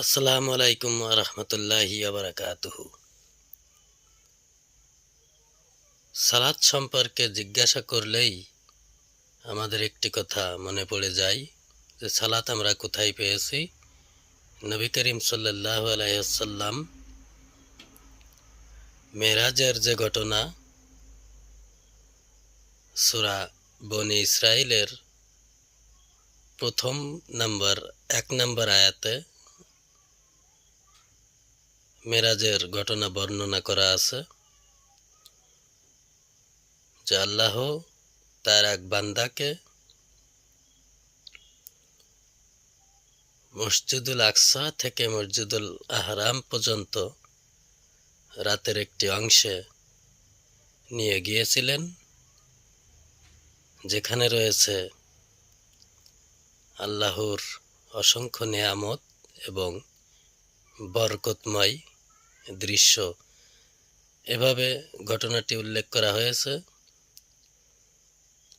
আসসালামু আলাইকুম রহমতুল্লাহি বারাকাতুহু। সালাদ সম্পর্কে জিজ্ঞাসা করলেই আমাদের একটি কথা মনে পড়ে যায় যে সালাত আমরা কোথায় পেয়েছি? নবী করিম সাল্লাহ আলাইসাল্লাম মেরাজের যে ঘটনা, সুরা বনি ইসরায়েলের প্রথম নাম্বার, এক নম্বর আয়াতে মেরাজের ঘটনা বর্ণনা করা আছে, যে আল্লাহ তার এক বান্দাকে মসজিদুল আকসা থেকে মসজিদুল আহরাম পর্যন্ত রাতের একটি অংশে নিয়ে গিয়েছিলেন, যেখানে রয়েছে আল্লাহর অসংখ্য নেয়ামত এবং বরকতময় দৃশ্য। এভাবে ঘটনাটি উল্লেখ করা হয়েছে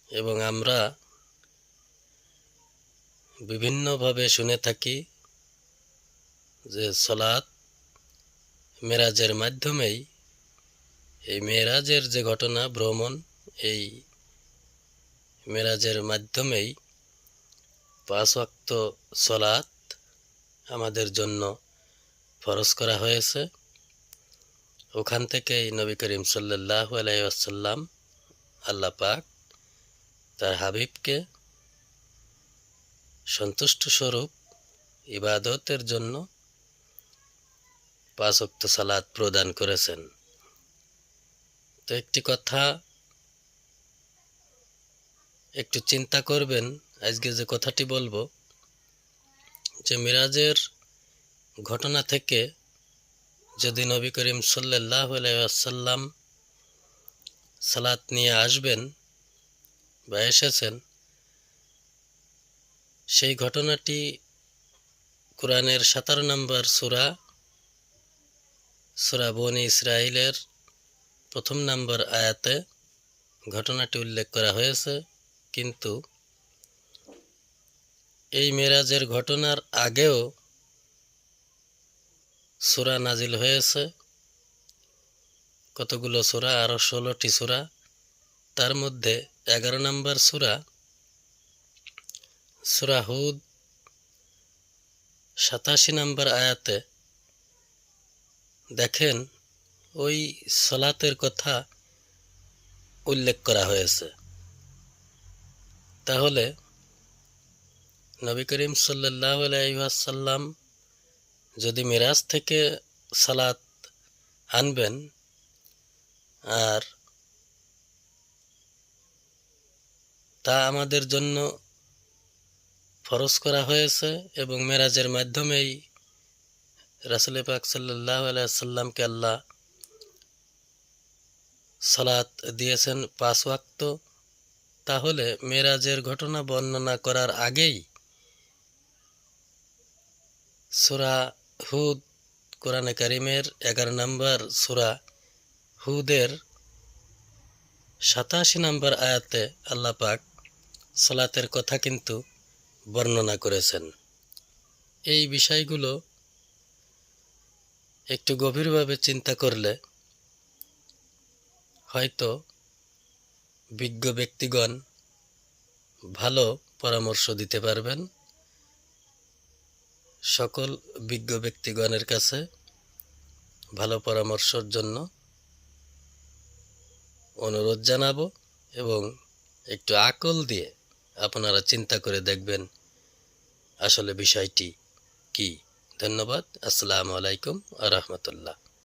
এবং আমরা বিভিন্নভাবে শুনে থাকি যে সলাৎ মেরাজের মাধ্যমেই এই মেরাজের যে ঘটনা, ভ্রমণ, এই মেরাজের মাধ্যমেই পাঁচ ওয়াক্ত সলাৎ আমাদের জন্য ফরজ করা হয়েছে। ওখান থেকেই নবী করিম সাল্লাহ আলাইসাল্লাম আল্লাহ পাক তার হাবিবকে সন্তুষ্ট স্বরূপ ইবাদতের জন্য পাঁচক্ত সালাদ প্রদান করেছেন। তো একটি কথা একটু চিন্তা করবেন, আজকে যে কথাটি বলব যে মিরাজের ঘটনা থেকে যদি নবী করিম সাল্লাহ আলাইসাল্লাম সালাত নিয়ে আসবেন বা এসেছেন, সেই ঘটনাটি কোরআনের সাতারো নম্বর সুরা সুরা বনি ইসরায়েলের প্রথম নম্বর আয়াতে ঘটনাটি উল্লেখ করা হয়েছে। কিন্তু এই মেরাজের ঘটনার আগেও সুরা নাজিল হয়েছে। কতগুলো সুরা? আরও ষোলোটি সুরা। তার মধ্যে এগারো নম্বর সুরা সুরা হুদ। সাতাশি নম্বর আয়াতে দেখেন, ওই সলাতের কথা উল্লেখ করা হয়েছে। তাহলে নবী করিম সাল্লাহ আলাইসাল্লাম যদি মিরাজ থেকে সালাত আনবেন আর তা আমাদের জন্য ফরজ করা হয়েছে এবং মেরাজের মাধ্যমেই রাসুল পাক সাল্লাহ আলাইসাল্লামকে আল্লাহ সালাত দিয়েছেন পাঁচ ওয়াক্ত, তাহলে মেরাজের ঘটনা বর্ণনা করার আগেই সুরা হুদ, কোরআনে কারিমের এগারো নম্বর সুরা। হুদের সাতাশি নম্বর আয়াতে আল্লাহ পাক সালাতের কথা কিন্তু বর্ণনা করেছেন। এই বিষয়গুলো একটু গভীরভাবে চিন্তা করলে হয়তো বিজ্ঞ ব্যক্তিগণ ভালো পরামর্শ দিতে পারবেন। সকল বিজ্ঞ ব্যক্তিগণের কাছে ভালো পরামর্শর জন্য অনুরোধ জানাব এবং একটু আকল দিয়ে আপনারা চিন্তা করে দেখবেন আসলে বিষয়টি কি। ধন্যবাদ। আসসালামু আলাইকুম আ রহমতুল্লাহ।